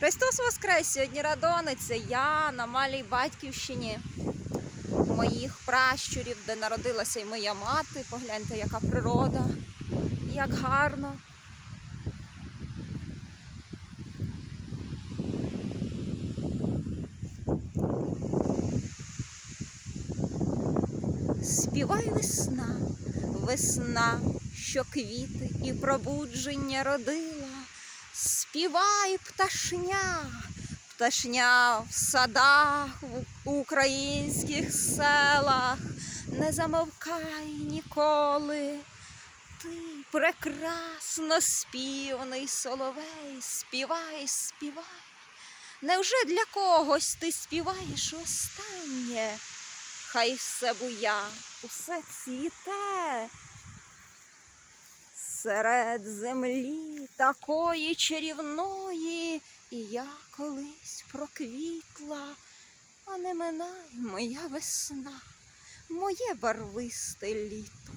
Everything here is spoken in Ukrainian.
Христос Воскрес! Сьогодні Радониця. Я на малій батьківщині моїх пращурів, де народилася і моя мати. Погляньте, яка природа, як гарно. Співай весна, весна, що квіти і пробудження родила. Співай пташня, пташня в садах, в українських селах, не замовкай ніколи. Ти прекрасно співний соловей, співай, співай. Невже для когось ти співаєш останнє? Хай все буя, усе цвіте. Серед землі такої чарівної, і я колись проквітла, а не минай моя весна, моє барвисте літо.